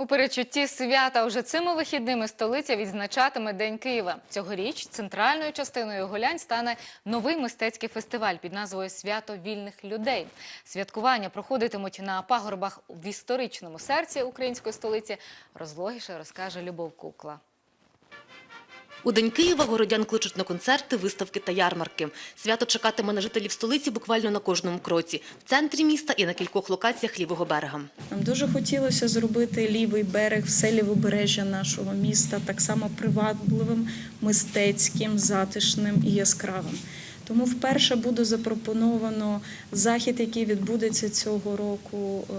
У перечутті свята уже цими вихідними столиця відзначатиме День Києва. Цьогоріч центральною частиною гулянь стане новий мистецький фестиваль під назвою Свято вільних людей. Святкування проходитимуть на пагорбах в історичному серці української столиці. Розлогіше розкаже Любов Кукла. У День Києва городян кличуть на концерти, виставки та ярмарки. Свято чекатиме на жителів столиці буквально на кожному кроці. В центрі міста і на кількох локаціях лівого берега. Нам дуже хотілося зробити лівий берег, все лівобережжя нашого міста так само привабливим, мистецьким, затишним і яскравим. Тому вперше буде запропоновано захід, який відбудеться цього року е,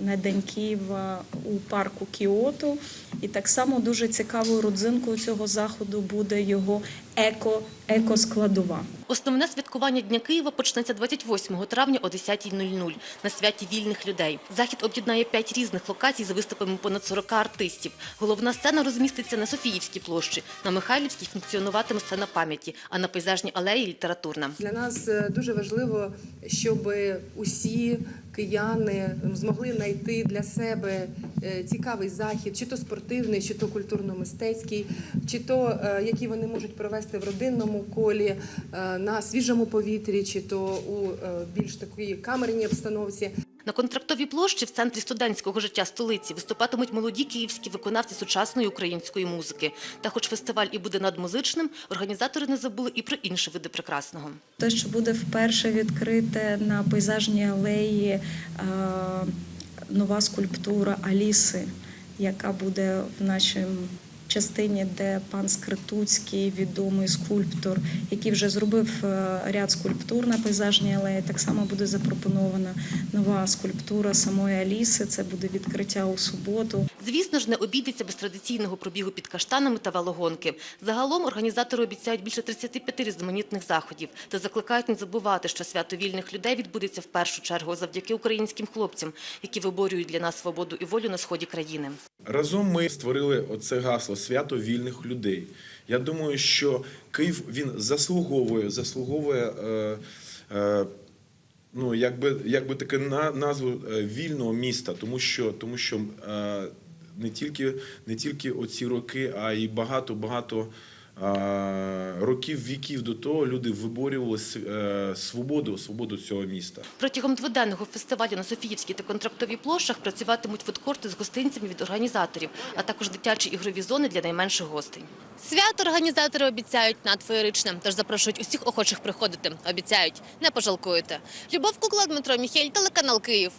на День Києва у парку Кіото. І так само дуже цікавою родзинкою цього заходу буде його еко, екоскладова. Основне святкування Дня Києва почнеться 28 травня о 10.00 на святі вільних людей. Захід об'єднає п'ять різних локацій за виступами понад 40 артистів. Головна сцена розміститься на Софіївській площі, на Михайлівській функціонуватиме сцена пам'яті, а на пейзажній алеї літературна. Для нас е, дуже важливо, щоб усі кияни змогли знайти для себе е, цікавий захід, чи то спортивний, чи то культурно-мистецький, чи то які вони можуть провести в родинному колі, е, на свіжому повітрі, чи то у е, більш такій камерній обстановці. На контрактовій площі в центрі студентського життя столиці виступатимуть молоді київські виконавці сучасної української музики. Та хоч фестиваль і буде надмузичним, організатори не забули і про інші види прекрасного. Те, що буде вперше відкрите на пейзажній алеї е, нова скульптура Аліси, яка буде в нашій частині, де пан Скритуцький, відомий скульптор, який вже зробив е, ряд скульптур на пейзажній алеї. Так само буде запропонована нова скульптура самої Аліси. Це буде відкриття у суботу. Звісно ж, не обійдеться без традиційного пробігу під каштанами та велогонки. Загалом організатори обіцяють більше 35 різноманітних заходів та закликають не забувати, що свято вільних людей відбудеться в першу чергу завдяки українським хлопцям, які виборюють для нас свободу і волю на сході країни. Разом ми створили оце гасло свято вільних людей. Я думаю, що Київ він заслуговує, заслуговує. Е, е, Ну, якби, якби таке на, назву е, вільного міста, тому що, тому що е, не тільки, не тільки оці роки, а й багато-багато років, віків до того люди виборювали с- е, свободу, свободу цього міста. Протягом дводенного фестивалю на Софіївській та контрактовій площах працюватимуть фудкорти з гостинцями від організаторів, а також дитячі ігрові зони для найменших гостей. Свято організатори обіцяють надфеєричне, тож запрошують усіх охочих приходити. Обіцяють, не пожалкуєте. Любов Кукла, Дмитро Міхель, телеканал Київ.